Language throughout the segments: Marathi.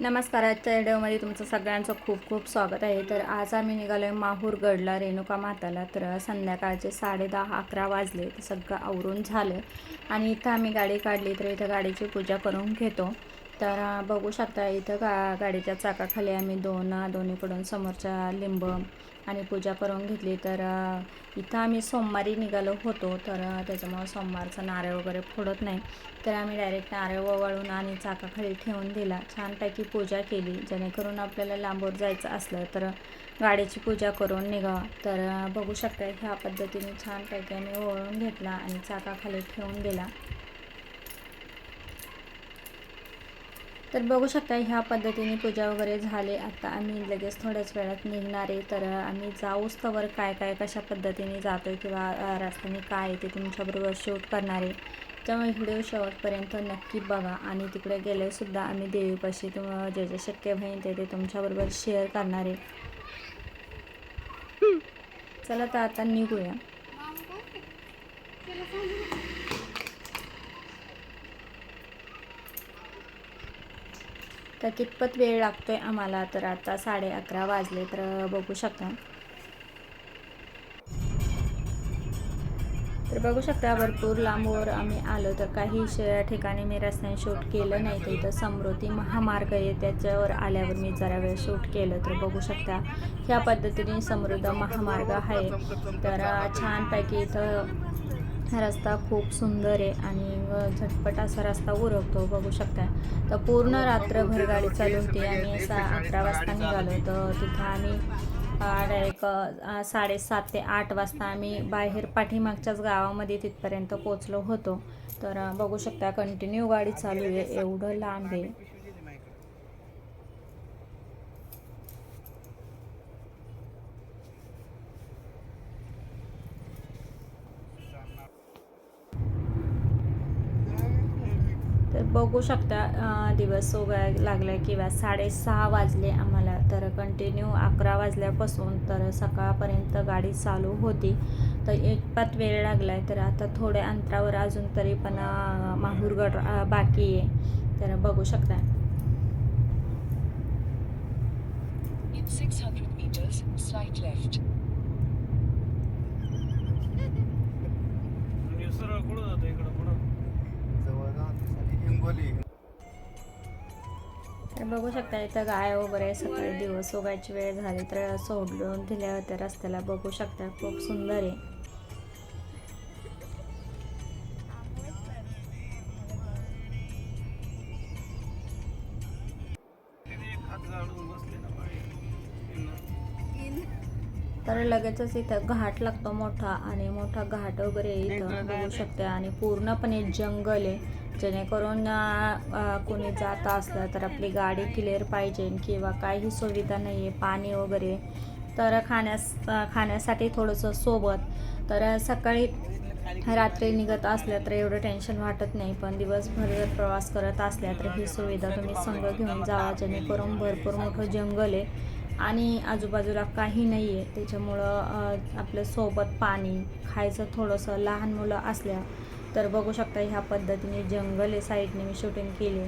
नमस्कार आजच्या व्हिडिओमध्ये तुमचं सगळ्यांचं खूप खूप स्वागत आहे. तर आज आम्ही निघालो आहे माहूरगडला रेणुका माताला. तर संध्याकाळचे साडे दहा अकरा वाजले. तर सगळं आवरून झालं. आणि इथं आम्ही गाडी काढली तर इथं गाडीची पूजा करून घेतो. तर बघू शकता इथं गा गाडीच्या चाकाखाली आम्ही दोन दोन्हीकडून समोरच्या लिंब आणि पूजा करून घेतली. तर इथं आम्ही सोमवारी निघालो होतो. तर त्याच्यामुळं सोमवारचं नारळ वगैरे फोडत नाही. तर आम्ही डायरेक्ट नारळ वळून आणि चाकाखाली ठेवून दिला. छानपैकी पूजा केली. जेणेकरून आपल्याला लांबवर जायचं असलं तर गाडीची पूजा करून निघा. तर बघू शकता ह्या पद्धतीने छानपैकी आम्ही ओवाळून घेतला आणि चाकाखाली ठेवून दिला. तर बघू शकता ह्या पद्धतीने पूजा वगैरे झाले. आता आम्ही लगेच थोड्याच वेळात निघणार आहे. तर आम्ही जाऊच तवर काय काय कशा पद्धतीने जातो आहे किंवा रस्त्याने काय आहे ते तुमच्याबरोबर शूट करणार आहे. त्यामुळे व्हिडिओ शेवटपर्यंत नक्की बघा. आणि तिकडे गेल्यासुद्धा आम्ही देवीपाशी तुम जे जे शक्य होईल ते ते तुमच्याबरोबर शेअर करणार आहे. चला तर आता निघूया. तर कितपत वेळ लागतो आहे आम्हाला? तर आता साडे अकरा वाजले तर बघू शकता. तर बघू शकता भरपूर लांबवर आम्ही आलो तर काही ठिकाणी मी रस्त्याने शूट केलं नाही तर इथं समृद्धी महामार्ग आहे त्याच्यावर आल्यावर मी जरा वेळ शूट केलं तर बघू शकता ह्या पद्धतीने समृद्ध महामार्ग आहे. तर छानपैकी इथं रस्ता खूप सुंदर आहे आणि व झटपट असा रस्ता उरकतो बघू शकता तर पूर्ण रात्रभर गाडी चालू होती आम्ही असा अकरा वाजता निघालो तर तिथं आम्ही एक साडेसात ते आठ वाजता आम्ही बाहेर पाठीमागच्याच गावामध्ये तिथपर्यंत पोचलो होतो. तर बघू शकता कंटिन्यू गाडी चालू आहे. एवढं लांब आहे. बघू शकता दिवस उगाय लागला किंवा साडेसहा वाजले आम्हाला तर कंटिन्यू अकरा वाजल्यापासून तर सकाळपर्यंत गाडी चालू होती. तर एकपात वेळ लागला आहे तर आता थोड्या अंतरावर अजून तरी पण माहूरगड बाकी आहे. तर बघू शकता. In 600 meters, slight left. आणि सरळ कुठं जातं इकडं पुढं? हिंगोली. तर बघू शकता इथं गाय वगैरे सकाळी दिवस उगायची वेळ झाली तर सोडून दिल्या होत्या रस्त्याला बघू शकता खूप सुंदर आहे. तर लगेचच इथं घाट लागतो मोठा आणि मोठा घाट वगैरे इथं बघू शकते. आणि पूर्णपणे जंगल आहे. जेणेकरून कोणी जात असलं तर आपली गाडी क्लिअर पाहिजे किंवा काही सुविधा नाही आहे पाणी वगैरे. तर खाण्यास खाण्यासाठी थोडंसं सोबत. तर सकाळी रात्री निघत असल्या तर एवढं टेन्शन वाटत नाही. पण दिवसभर जर प्रवास करत असल्या तर ही सुविधा तुम्ही संघ घेऊन जावा. जेणेकरून भरपूर मोठं जंगल आहे. आणि आजूबाजूला काही नाही आहे त्याच्यामुळं आपल्यासोबत पाणी खायचं थोडंसं लहान मुलं असल्या तर बघू शकता ह्या पद्धतीने जंगल आहे साईडने मी शूटिंग केली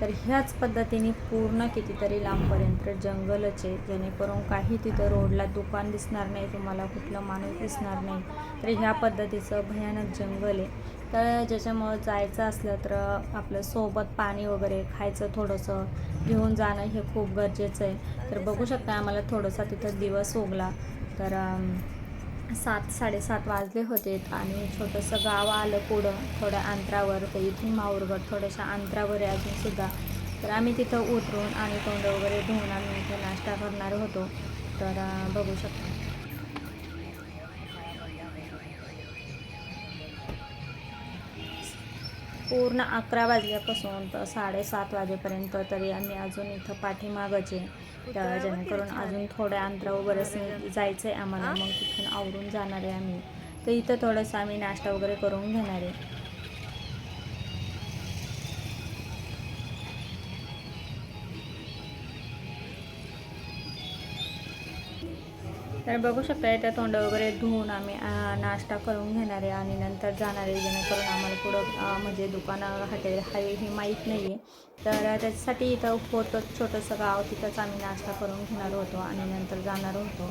तर ह्याच पद्धतीने पूर्ण कितीतरी लांबपर्यंत जंगलच आहे. जेणेकरून काही तिथं रोडला दुकान दिसणार नाही तुम्हाला कुठलं माणूस दिसणार नाही. तर ह्या पद्धतीचं भयानक जंगल आहे. तर ज्याच्यामुळं जायचं असलं तर आपलं सोबत पाणी वगैरे खायचं थोडंसं घेऊन जाणं हे खूप गरजेचं आहे. तर बघू शकता आम्हाला थोडंसा तिथं दिवस उगला तर सात साडेसात वाजले होते आणि छोटंसं गाव आलं पुढं थोड्या अंतरावर. तर इथून माहूरगड थोड्याशा अंतरावर आहे अजूनसुद्धा तर आम्ही तिथं उतरून आणि तोंड वगैरे धुवून आम्ही इथे नाश्ता करणार होतो. तर बघू शकता. पूर्ण अकरा वाजल्यापासून तर साडेसात वाजेपर्यंत तरी आम्ही अजून इथं पाठीमागच तर जेणेकरून अजून थोड्या अंतरावर बरंच जायचं आहे आम्हाला मग तिथून आवरून जाणार आहे आम्ही. तर इथं थोडंसं आम्ही नाश्ता वगैरे करून घेणार आहे. तर बघू शकता त्या तोंड वगैरे धुवून आम्ही नाश्ता करून घेणार आहे आणि नंतर जाणार आहे जेणेकरून आम्हाला पुढं म्हणजे दुकानं हॉटेल हाय हे माहीत नाही आहे तर त्याच्यासाठी इथं होतं छोटंसं गाव तिथंच आम्ही नाश्ता करून घेणार होतो आणि नंतर जाणार होतो.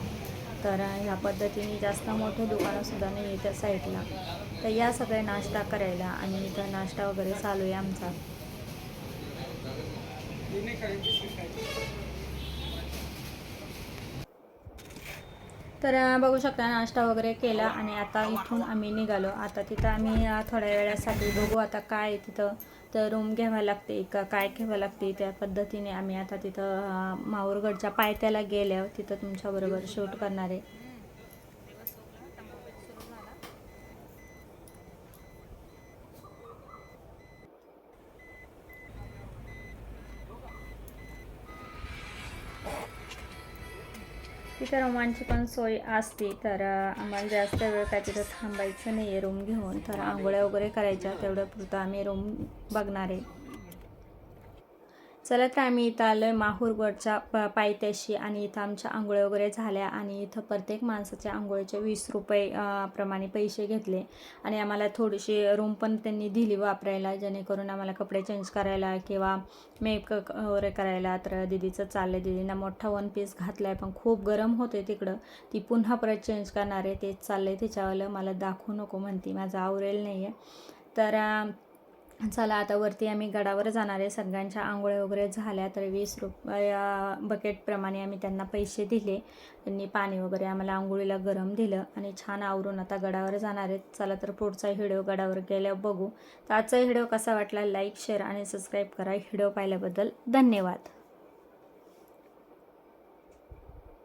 तर ह्या पद्धतीने जास्त मोठं दुकानंसुद्धा नाही आहे त्या साईडला. तर या सगळे नाश्ता करायला आणि इथं नाश्ता वगैरे चालू आहे आमचा. तर बघू शकता नाश्ता वगैरे केला आणि आता इथून आम्ही निघालो. आता तिथं आम्ही थोड्या वेळासाठी बघू आता काय तिथं. तर रूम घ्यावं लागते का काय घ्यावं लागते त्या पद्धतीने आम्ही आता तिथं माहूरगडच्या पायथ्याला गेल्यावर तिथं तुमच्याबरोबर शूट करणार आहे. तिथं रूमांची पण सोय असते तर आम्हाला जास्त वेळ काय तिथं थांबायचं नाही आहे रूम घेऊन तर आंघोळ्या वगैरे करायच्या तेवढं पुरतं आम्ही रूम बघणार. आहे चला तर आम्ही इथं आलो आहे माहूरगडच्या प पायथ्याशी आणि इथं आमच्या आंघोळ्या वगैरे झाल्या आणि इथं प्रत्येक माणसाच्या आंघोळीचे वीस रुपये प्रमाणे पैसे घेतले. आणि आम्हाला थोडीशी रूम पण त्यांनी दिली वापरायला जेणेकरून आम्हाला कपडे चेंज करायला किंवा मेकअप वगैरे करायला तर दिदीचं चाललं दिदीनं मोठा वन पीस घातला आहे पण खूप गरम होते तिकडं. ती पुन्हा परत चेंज करणार आहे तेच चाललं आहे तिच्यावालं. मला दाखवू नको म्हणते माझं आवरेल नाही आहे तर चला आता वरती आम्ही गडावर जाणार आहे. सगळ्यांच्या आंघोळ्या वगैरे झाल्या तर वीस रुपया बकेटप्रमाणे आम्ही त्यांना पैसे दिले. त्यांनी पाणी वगैरे आम्हाला आंघोळीला गरम दिलं आणि छान आवरून आता गडावर जाणार आहेत. चला तर पुढचा व्हिडिओ गडावर गेल्यावर बघू. तर आजचा व्हिडिओ कसा वाटला? लाईक शेअर आणि सबस्क्राईब करा. व्हिडिओ पाहिल्याबद्दल धन्यवाद.